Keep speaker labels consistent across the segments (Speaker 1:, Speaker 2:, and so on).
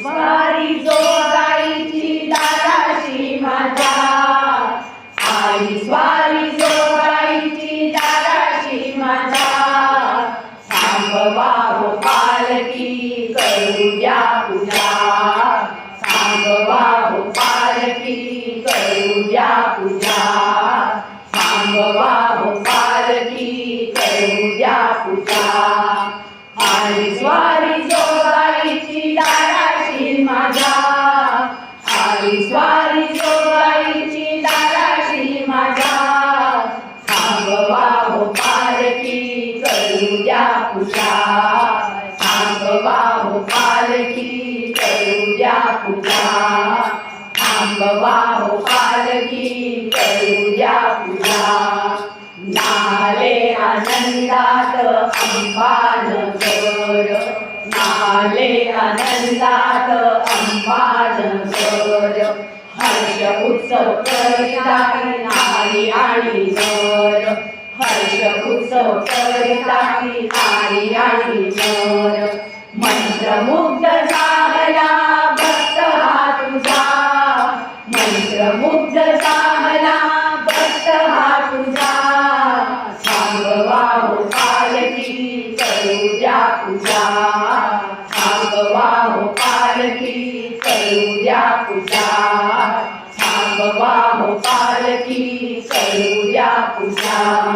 Speaker 1: स्वारी जोगाईची दाराशी माझ्या. आई स्वारी जोगाईची दादाशी माझ्या. थांबवा हो पालकी करू द्या पूजा. थांबवा हो पालकी करू द्या पूजा. थांबवा आई स्वारी जोगाईची दाराशी माझ्या थांबवा हो पालकी करू द्या पूजा. थांबवा हो पालकी करू द्या पूजा. थांबवा हो पालकी करू द्या पूजा. नाले आनंदात अंबानगर नाले आनंदात उत्सव करिता नारी आणि नर हर्ष उत्सव करिता नारी आणि नर मंत्रमुग्ध झाला भक्त हा तुझा. मंत्रमुग्ध झाला भक्त हा तुझा. सांगवा हो पालकी करू द्या पूजा. सांगवा हो पालकी करू द्या पूजा. वाहो पालकी करूया पूजा.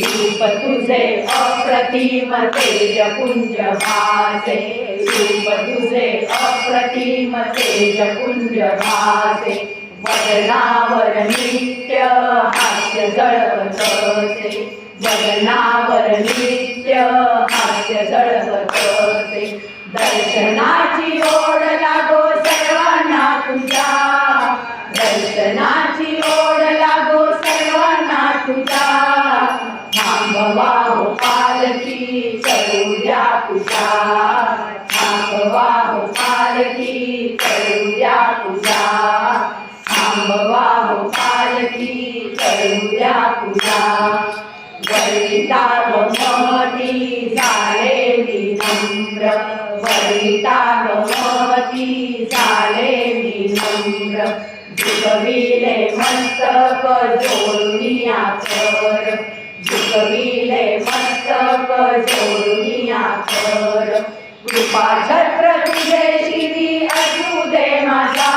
Speaker 1: रूप तुझे अप्रतिम तेज पुंज भासे. रूप तुझे अप्रतिम तेज पुंज भासे. वदनावर नित्य हास्य जळवतसे वदनावर नित्य हास्य जळवतसे दर्शनाची ओ थांबवा हो पालकी करू द्या पूजा थांबवा हो पालकी करू द्या पूजा थांबवा हो पालकी करू द्या पूजा वरिता गमती झाले विनम्र वरिता गमती झाले विनम्र झुकविले मस्तक जोडुनिया कर झुकविले मस्तक जोडुनिया कर कृपा छत्र तुझे श्री असू दे माझा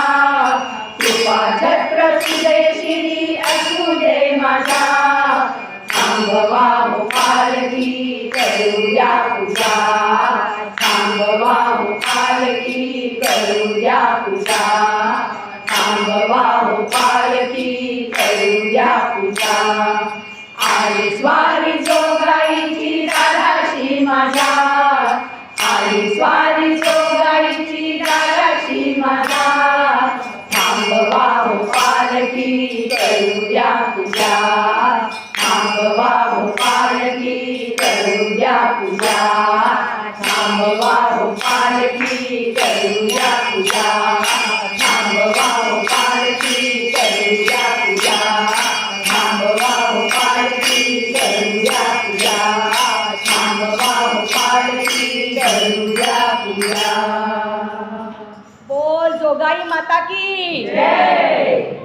Speaker 1: कृपा छत्र तुझे श्री असू दे माझा थांबवा हो पालकी करू पूजा. थांबवा हो पालकी करू पूजा. थांबवा हो पालकी करू पूजा. आली स्वारी जोगाईची दाराशी माझ्या. आली स्वारी जोगाईची दाराशी माझ्या. थांबवा हो पालकी करू द्या पूजा. थांबवा हो पालकी करू द्या पूजा. थांबवा हो पालकी करू द्या पूजा.
Speaker 2: बोल जोगाई माता की।
Speaker 1: जय।